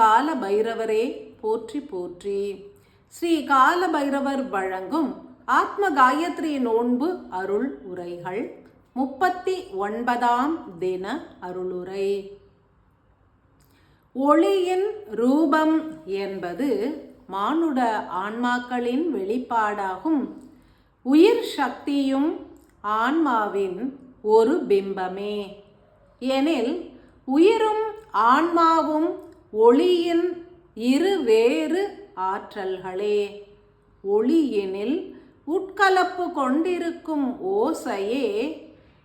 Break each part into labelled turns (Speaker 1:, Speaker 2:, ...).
Speaker 1: கால பைரவரே போற்றி போற்றி. ஸ்ரீ கால பைரவர் வழங்கும் ஆத்ம காயத்ரி நோன்பு அருள் உரைகள் முப்பத்தி ஒன்பதாம் தின அருளுரை. ஒளியின் ரூபம் என்பது மானுட ஆன்மாக்களின் வெளிப்பாடாகும். உயிர் சக்தியும் ஆன்மாவின் ஒரு பிம்பமே. எனில் உயிரும் ஆன்மாவும் ஒளியின் இரு வேறு ஆற்றல்களே. ஒளியினில் உட்கலப்பு கொண்டிருக்கும் ஓசையே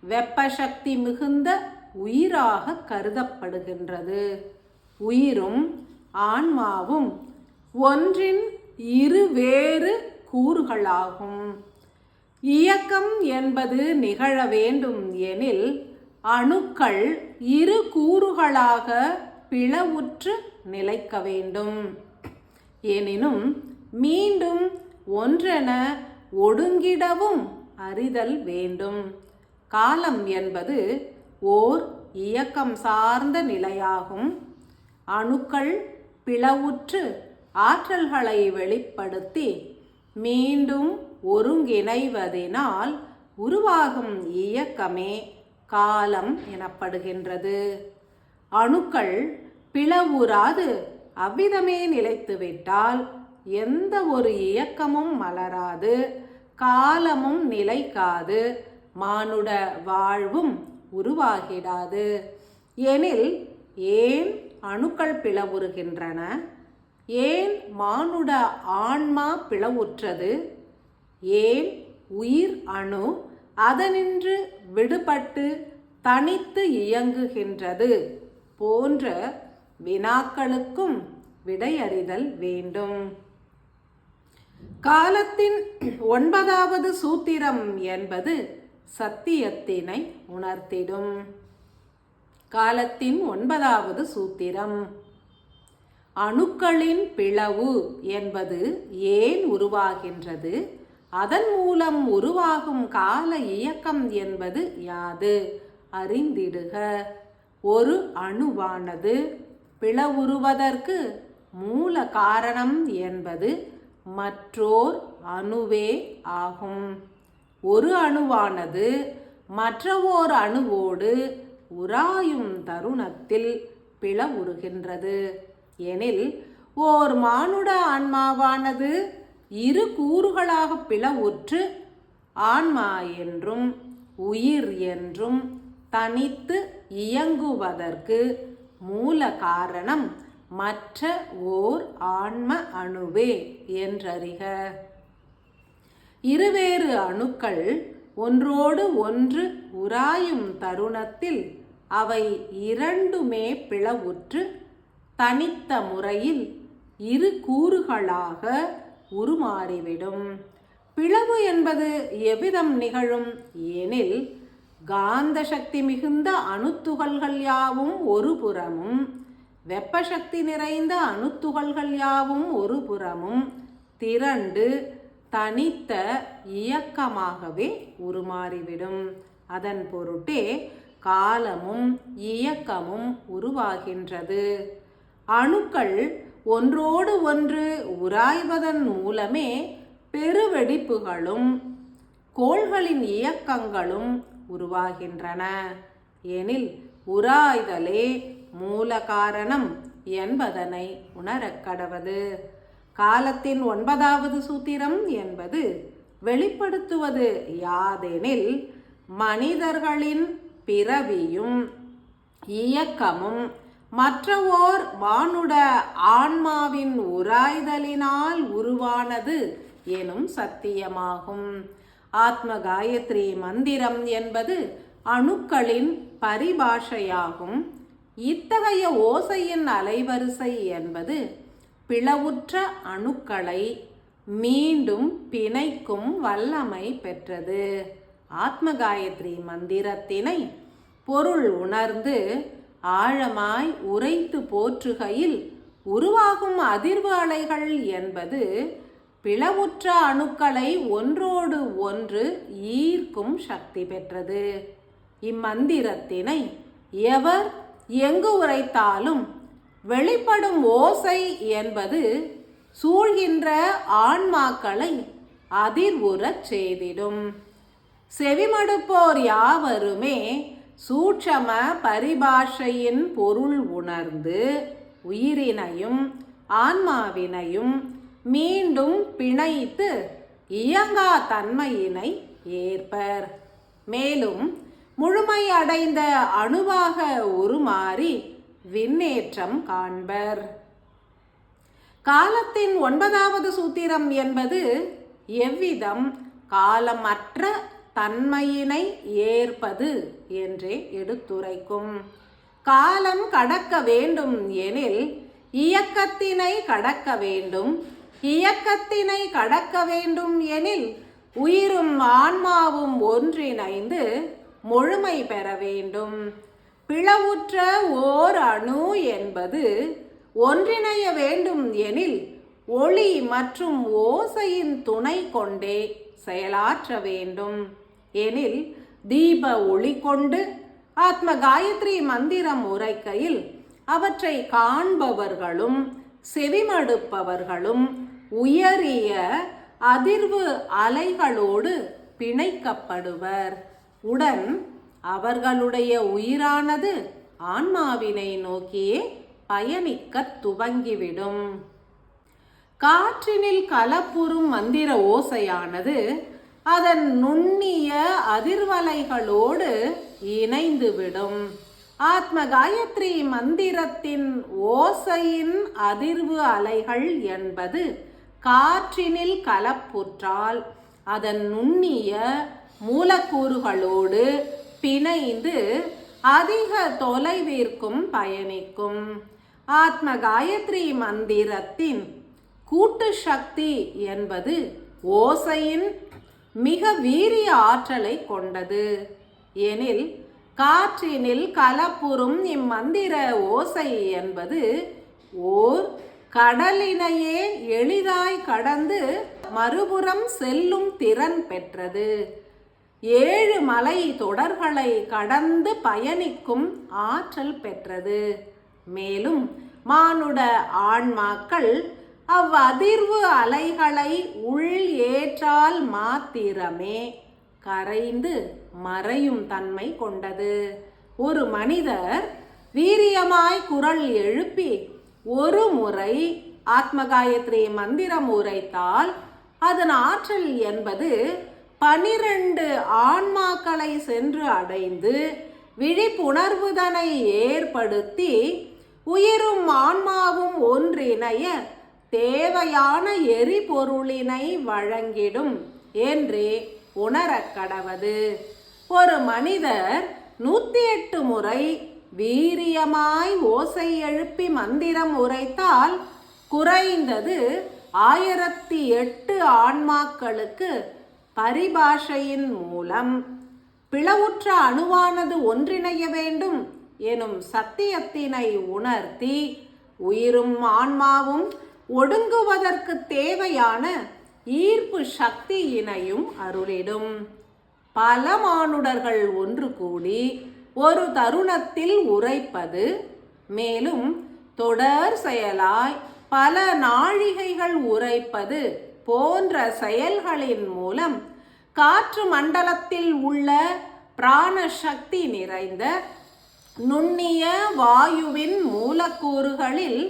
Speaker 1: வெப்பசக்தி மிகுந்த உயிராக கருதப்படுகின்றது. உயிரும் ஆன்மாவும் ஒன்றின் இரு வேறு கூறுகளாகும். இயக்கம் என்பது நிகழ வேண்டும் எனில் அணுக்கள் இரு கூறுகளாக பிளவுற்று நிலைக்க வேண்டும். எனினும் மீண்டும் ஒன்றென ஒடுங்கிடவும் அறிதல் வேண்டும். காலம் என்பது ஓர் இயக்கம் சார்ந்த நிலையாகும். அணுக்கள் பிளவுற்று ஆற்றல்களை வெளிப்படுத்தி மீண்டும் ஒருங்கிணைவதினால் உருவாகும் இயக்கமே காலம் எனப்படுகின்றது. அணுக்கள் பிளவுறாது. அவ்விதமே நிலைத்துவிட்டால் எந்த ஒரு இயக்கமும் மலராது. காலமும் நிலைக்காது. மானுட வாழ்வும் உருவாகிடாது. எனில் ஏன் அணுக்கள் பிளவுறுகின்றன? ஏன் மானுட ஆன்மா பிளவுற்றது? ஏன் உயிர் அணு அதனின்று விடுபட்டு தனித்து இயங்குகின்றது? போன்ற வினாக்களுக்கும் விடையறிதல் வேண்டும். காலத்தின் ஒன்பதாவது சூத்திரம் என்பது சத்தியத்தினை உணர்த்திடும். காலத்தின் ஒன்பதாவது சூத்திரம். அணுக்களின் பிளவு என்பது ஏன் உருவாகின்றது? அதன் மூலம் உருவாகும் கால இயக்கம் என்பது யாது? அறிந்திடுக. ஒரு அணுவானது. பிளவுறுவதற்கு மூல காரணம் என்பது மற்றோர் அணுவே ஆகும். ஒரு அணுவானது மற்றவோர் அணுவோடு உராயும் தருணத்தில் பிளவுறுகின்றது. எனில் ஓர் மானுட ஆன்மாவானது இரு கூறுகளாக பிளவுற்று ஆன்மா என்றும் உயிர் என்றும் தனித்து இயங்குவதற்கு மூல காரணம் மற்ற ஓர் ஆன்ம அணுவே என்றறிக. இருவேறு அணுக்கள் ஒன்றோடு ஒன்று உராயும் தருணத்தில் அவை இரண்டுமே பிளவுற்று தனித்த முறையில் இரு கூறுகளாக உருமாறிவிடும். பிளவு என்பது எவ்விதம் நிகழும்? எனில் காந்த சக்தி மிகுந்த அணுத்துகள்கள் யாவும் ஒரு புறமும். வெப்பசக்தி நிறைந்த அணுத்துகள்கள் யாவும் ஒரு புறமும். திரண்டு தனித்த இயக்கமாகவே உருமாறிவிடும். அதன் பொருட்டே காலமும் இயக்கமும் உருவாகின்றது. அணுக்கள் ஒன்றோடு ஒன்று உராய்வதன் மூலமே பெருவெடிப்புகளும் கோள்களின் இயக்கங்களும் உருவாகின்றன. எனில் உராய்தலே மூல காரணம் என்பதனை உணரக்கடவது காலத்தின் ஒன்பதாவது சூத்திரம் என்பது வெளிப்படுத்துவது யாதெனில் மனிதர்களின் பிறவியும் இயக்கமும் மற்றவோர் வானுட ஆன்மாவின் உராய்தலினால் உருவானது எனும் சத்தியமாகும். ஆத்ம காயத்ரி மந்திரம் என்பது அணுக்களின் பரிபாஷையாகும். இத்தகைய ஓசையின் அலைவரிசை என்பது பிளவுற்ற அணுக்களை மீண்டும் பிணைக்கும் வல்லமை பெற்றது. ஆத்ம காயத்ரி மந்திரத்தினை பொருள் உணர்ந்து ஆழமாய் உரைத்து போற்றுகையில் உருவாகும் அதிர்வு அலைகள் என்பது பிளவுற்ற அணுக்களை ஒன்றோடு ஒன்று ஈர்க்கும் சக்தி பெற்றது. இம்மந்திரத்தினை எவர் எங்கு உரைத்தாலும் வெளிப்படும் ஓசை என்பது சூழ்கின்ற ஆன்மாக்களை அதிர்வுறச் செய்திடும். செவிமடுப்போர் யாவருமே சூட்சம பரிபாஷையின் பொருள் உணர்ந்து உயிரினையும் ஆன்மாவினையும் மீண்டும் பிணைத்து இயங்கா தன்மையினை ஏற்பர். மேலும் முழுமை அடைந்த அணுவாக உருமாறி விண்ணேற்றம் காண்பர். காலத்தின் ஒன்பதாவது சூத்திரம் என்பது எவ்விதம் காலமற்ற தன்மையினை ஏற்பது என்றே எடுத்துரைக்கும். காலம் கடக்க வேண்டும் எனில் இயக்கத்தினை கடக்க வேண்டும் இயக்கத்தினை கடக்க வேண்டும் எனில் உயிரும் ஆன்மாவும் ஒன்றிணைந்து முழுமை பெற வேண்டும். பிளவுற்ற ஓர் அணு என்பது ஒன்றிணைய வேண்டும் எனில் ஒளி மற்றும் ஓசையின் துணை கொண்டே செயலாற்ற வேண்டும். எனில் தீப ஒளி கொண்டு ஆத்ம காயத்ரி மந்திரம் உரைக்கையில் அவற்றை காண்பவர்களும் செவிமடுப்பவர்களும் உயரிய அதிர்வு அலைகளோடு பிணைக்கப்படுவர். உடன் அவர்களுடைய உயிரானது ஆன்மாவினை நோக்கியே பயணிக்கத் துவங்கிவிடும். காற்றினில் கலப்புறும் மந்திர ஓசையானது அதன் நுண்ணிய அதிர்வலைகளோடு இணைந்துவிடும். ஆத்ம காயத்ரி மந்திரத்தின் ஓசையின் அதிர்வு அலைகள் என்பது காற்றினில் கலப்புற்றால் அதன் நுண்ணிய மூலக்கூறுகளோடு பிணைந்து அதிக தொலைவிற்கும் பயணிக்கும். ஆத்ம காயத்ரி மந்திரத்தின் கூட்டு சக்தி என்பது ஓசையின் மிக வீரிய ஆற்றலை கொண்டது. எனில் காற்றினில் கலப்புறும் இம்மந்திர ஓசை என்பது ஓர் கடலினையே எளிதாய் கடந்து மறுபுறம் செல்லும் திறன் பெற்றது. ஏழு மலை தொடர்களை கடந்து பயணிக்கும் ஆற்றல் பெற்றது. மேலும் மானுட ஆன்மாக்கள் அவ்வதிர்வு அலைகளை உள் ஏற்றால் மாத்திரமே கரைந்து மறையும் தன்மை கொண்டது. ஒரு மனிதர் வீரியமாய் குரல் எழுப்பி ஒரு முறை ஆத்மகாயத்ரி மந்திரம் உரைத்தால் அதன் ஆற்றல் என்பது பனிரெண்டு ஆன்மாக்களை சென்று அடைந்து விழிப்புணர்வுதனை ஏற்படுத்தி உயிரும் ஆன்மாவும் ஒன்றிணைய தேவையான எரிபொருளினை வழங்கிடும் என்றே உணரக் கடவது. ஒரு மனிதர் நூற்றி எட்டு முறை வீரியமாய் ஓசை எழுப்பி மந்திரம் உரைத்தால் குறைந்தது ஆயிரத்தி எட்டு ஆன்மாக்களுக்கு பரிபாஷையின் மூலம் பிளவுற்ற அணுவானது ஒன்றிணைய வேண்டும் எனும் சத்தியத்தினை உணர்த்தி உயிரும் ஆன்மாவும் ஒடுங்குவதற்கு தேவையான ஈர்ப்பு சக்தியினையும் அருளிடும். பல மானுடர்கள் ஒன்று கூடி ஒரு தருணத்தில் உரைப்பது மேலும் தொடர் செயலாய் பல நாழிகைகள் உரைப்பது போன்ற செயல்களின் மூலம் காற்று மண்டலத்தில் உள்ள பிராண சக்தி நிறைந்த நுண்ணிய வாயுவின் மூலக்கூறுகளில்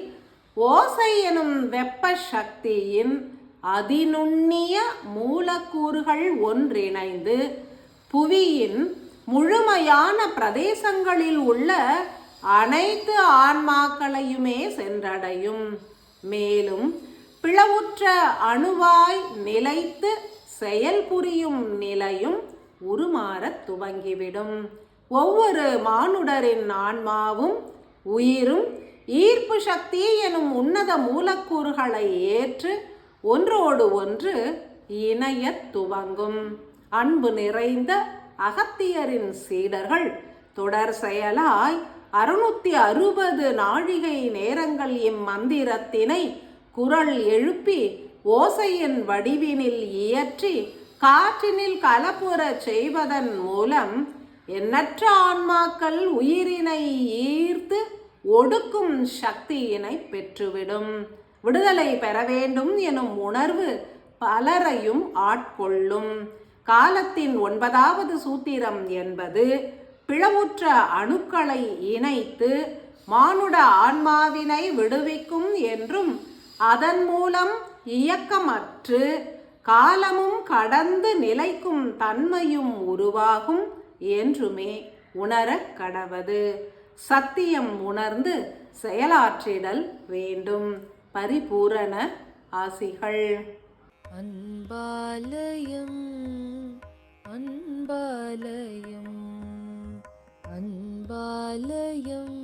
Speaker 1: ஓசை எனும் வெப்ப சக்தியின் அதிநுண்ணிய மூலக்கூறுகள் ஒன்றிணைந்து புவியின் முழுமையான பிரதேசங்களில் உள்ள அனைத்து ஆன்மாக்களையுமே சென்றடையும். மேலும் பிளவுற்ற அணுவாய் நிலைத்து செயல்புரியும் நிலையும் உருமாறத் துவங்கிவிடும். ஒவ்வொரு மானுடரின் ஆன்மாவும் உயிரும் ஈர்ப்பு சக்தி எனும் உன்னத மூலக்கூறுகளை ஏற்று ஒன்றோடு ஒன்று இணையத் துவங்கும். அன்பு நிறைந்த அகத்தியரின் சீடர்கள். தொடர் செயலாய் அறுநூத்தி அறுபது நாழிகை நேரங்கள் இம்மந்திரத்தினை குரல் எழுப்பி ஓசையின் வடிவினில் இயற்றி காற்றினில் கலப்புறச் செய்வதன் மூலம் எண்ணற்ற ஆன்மாக்கள் உயிரினை ஈர்த்து ஒடுக்கும் சக்தியினை பெற்றுவிடும். விடுதலை பெற வேண்டும் எனும் உணர்வு பலரையும் ஆட்கொள்ளும். காலத்தின் ஒன்பதாவது சூத்திரம் என்பது பிளவுற்ற அணுக்களை இணைத்து மானுட ஆன்மாவினை விடுவிக்கும் என்றும் அதன் மூலம் இயக்கமற்று காலமும் கடந்து நிலைக்கும் தன்மையும் உருவாகும் என்றுமே உணரக் கடவது. சத்தியம் உணர்ந்து செயலாற்றிடல் வேண்டும். பரிபூரண ஆசிகள்.
Speaker 2: அன்பாலயம் அன்பாலயம் அன்பாலயம்.